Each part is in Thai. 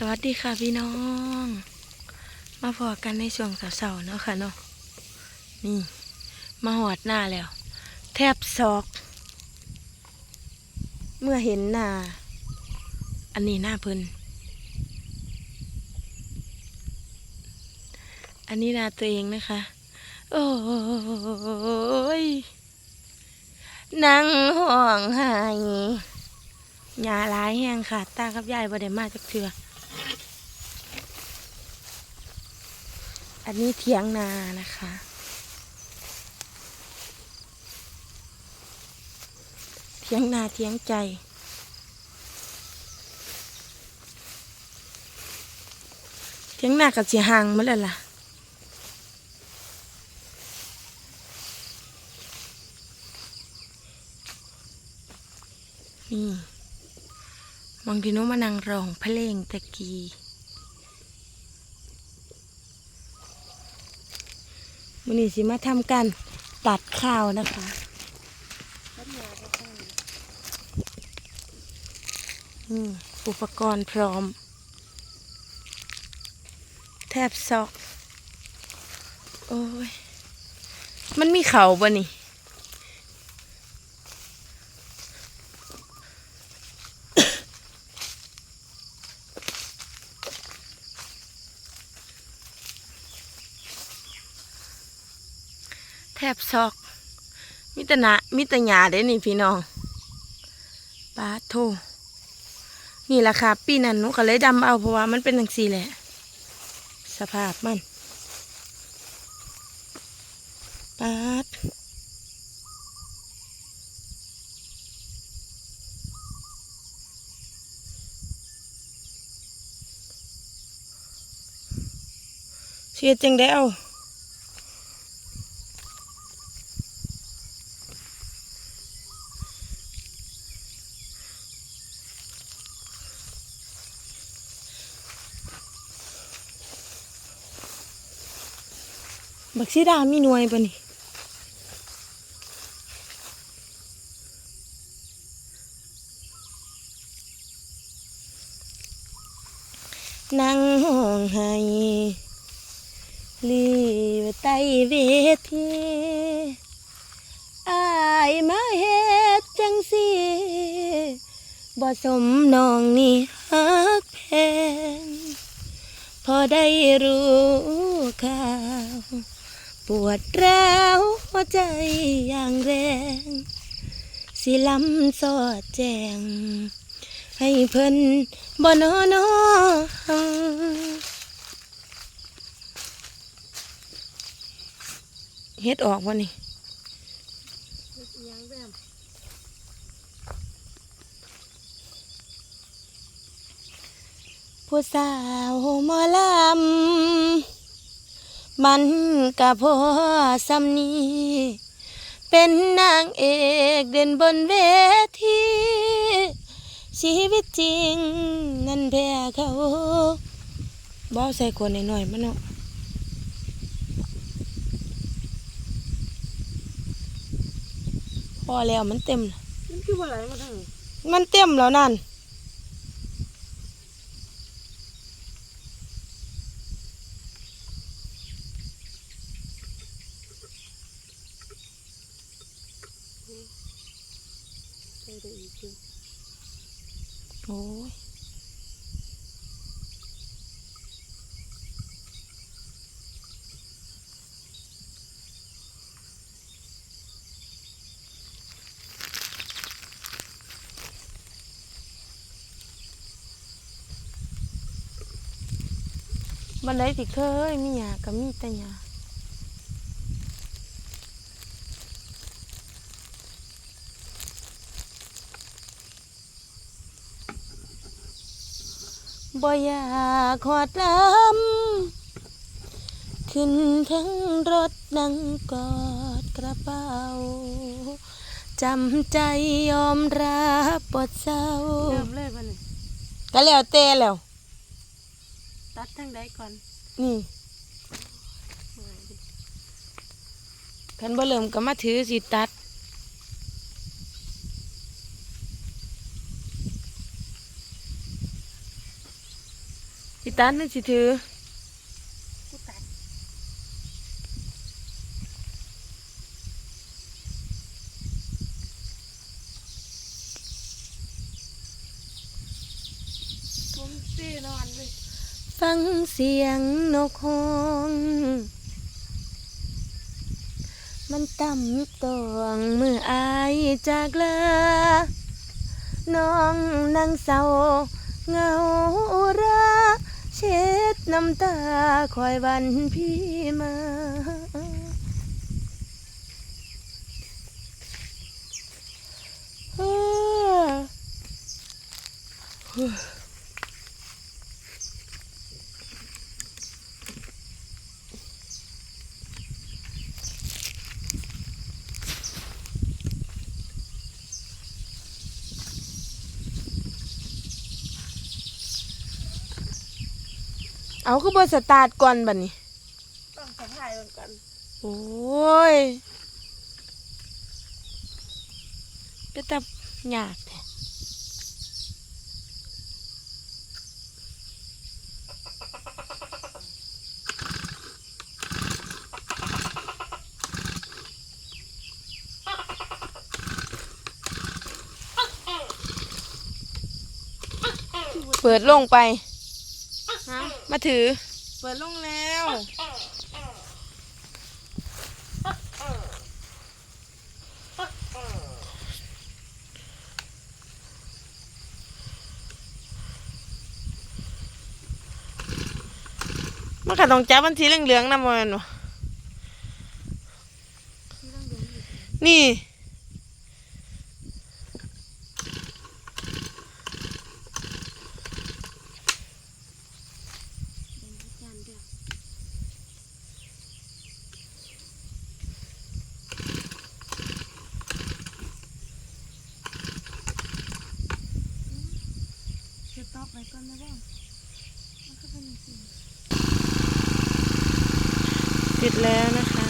สวัสดีค่ะพี่น้อง มาพอกันในช่วงเสาร์ๆเนาะค่ะเนาะนี่มาหอดหน้าแล้ว แทบซอก เมื่อเห็นหน้า อันนี้หน้าเพิ่นอันนี้หน้าตัวเองนะคะ โอ้ยนั่งห้องห้หยาลายแห้งค่ะตากับยายบ่ได้มาจากเถื่อ อันนี้เถียงนานะคะ เถียงนาเถียงใจ เถียงนากับเสียหางมาแล้วล่ะนี่มองทีนู้มานั่งร้องเพลงตะกี้ วันนี้สิมาทำการตัดข้าวนะคะอุปกรณ์พร้อม แทบซอก โอ้ย มันมีเขาบ่นี่ แทบซอกมิตรนะมิตรหยาเด้นี่พี่น้องปาโทนี่แหละค่ะปีนั้นหนูก็เลยดำเอาเพราะว่ามันเป็นหนังสีแหละ สภาพมันปาดเสียจังได้เอา บักซีดามีหน่วยปะนี่นั่งห้องไห้ลีวใต้เวทีอายมาเฮ็ดจังสิบ่สมน้องนี่ฮักแพงพอได้รู้ ขาว ปวดร้าวหัวใจอย่างแรง สิลำสอดแจง ให้เพิ่นบ่นอนอเฮ็ดออกวะนี่ผู้สาวหมอลำ มันกับพ่อสำนีเป็นนางเอกเด่นบนเวทีชีวิตจริง นั่นแพ้เขาบ่ใส่ขวดหน่อยๆมันเนาะพอแล้วมันเต็มแล้วมันคือว่าไหลมาทางนี้มันเต็มแล้วนั่น ใส่ได้อีกอยู่โอ้ยบันไดสิเคยมีหยากับมีแต่หยา บ่อยากขอดลำขึ้นทั้งรถนั่งกอดกระเป๋าจำใจยอมรับปวดเศร้าเริ่มเลยวันนี้ก็แล้วแต่แล้ว ตัดทางใดก่อน นี่เมื่อยดิคันบ่เริ่มก็มาถือสิตัด สิตัดนึกสิถือกูตัดผมสีนอนเลยฟังเสียงนกฮ้อง มันต่ำตวงเมื่ออายจากลาน้องนางเศร้าเหงารา เช็ดน้ำตาคอยวันพี่มาเอาคือบสตาร์ทก่อนบัดนี้ ต้องสะพายมันก่อนโอ้ยก็จะยากแท้เปิดลงไปฮะ มาถือ เปิดลงแล้ว มันก็ต้องจับมันทีเหลืองๆนะมันวะนี่ จานเดียว เดี๋ยว ตอกไปก่อนนะบ้างมันก็เป็นสิ่งติดแล้วนะคะ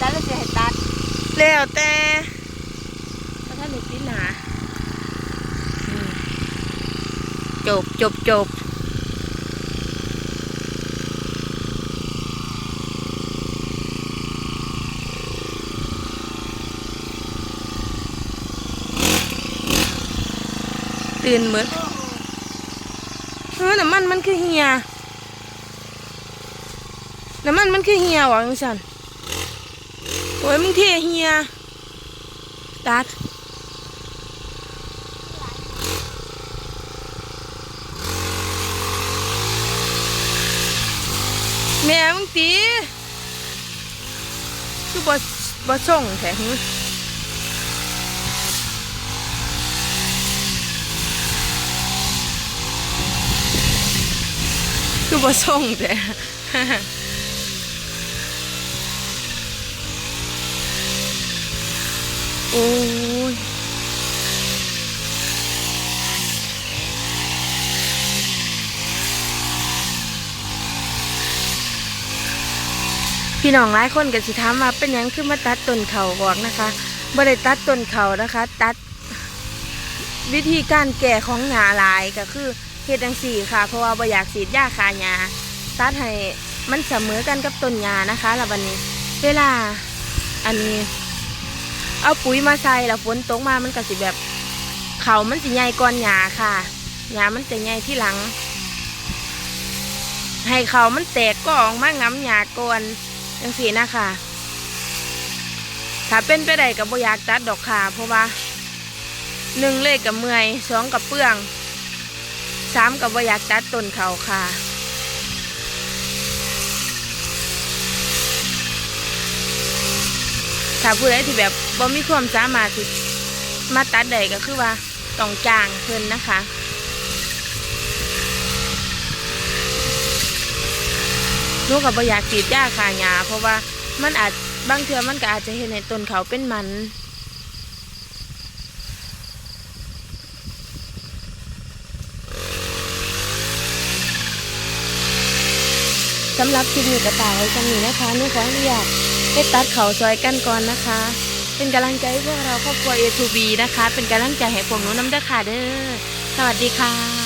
ตัดแล้วจะให้ตัดแล้วแต่ถ้าท่านหนูติดหนาอืมจบจบจบ ตื่นเหมือนเออน้ำมันมันคือเฮียน้ำมันมันคือเฮียวะจังสันโอ้ยมึงเทเฮียตัดแม่มึงตีคือบอบอส่งแถหึ คือบอส่งแต่โอ้ยพี่น้องหลายคนก็สิถามว่าเป็นหยังคือมาตัดต้นเขาบอกนะคะบ่ได้ตัดต้นเขานะคะ ตัดวิธีการแก่ของหญ้าลายก็คือ เฮ็ดจังซี่ค่ะ เพราะว่าบ่อยากสีดยาคาหญ้าตัดให้มันเสมอกันกับต้นหญ้านะคะแล้วบัดนี้ เวลาอันนี้ เอาปุ๋ยมาใส่แล้วฝนตกมามันก็สิแบบเขามันสิใหญ่ก่อนหญ้าค่ะหญ้ามันจะใหญ่ที่หลัง ให้เขามันแตกก็ออกมางำหญ้าก่อนจังสีนะคะถ้าเป็นไปได้กับบ่อยากตัดดอกค่ะ เพราะว่าหนึ่งเลยกับเมื่อยสองกับเปลือง สามกับบ่อยากตัดต้นเขาค่ะ ถ้าผู้ใดที่แบบบ่มีความสามารถที่มาตัดได้ก็คือว่าต้องจ้างเพิ่นนะคะหนูกับบ่อยากกรีดยาคาหญ้าเพราะว่ามันอาจบางเทือมันก็อาจจะเห็นในต้นเขาเป็นมันำหรับคลิปนี้กระต่ายไว้กันนี้นะคะหนูขออนุญาตไปตัดเขาซอยกันก่อนนะคะ เป็นกำลังใจให้พวกเราครอบครัว A2B นะคะ เป็นกำลังใจให้พวกหนูน้ำเด้อค่ะเด้อสวัสดีค่ะ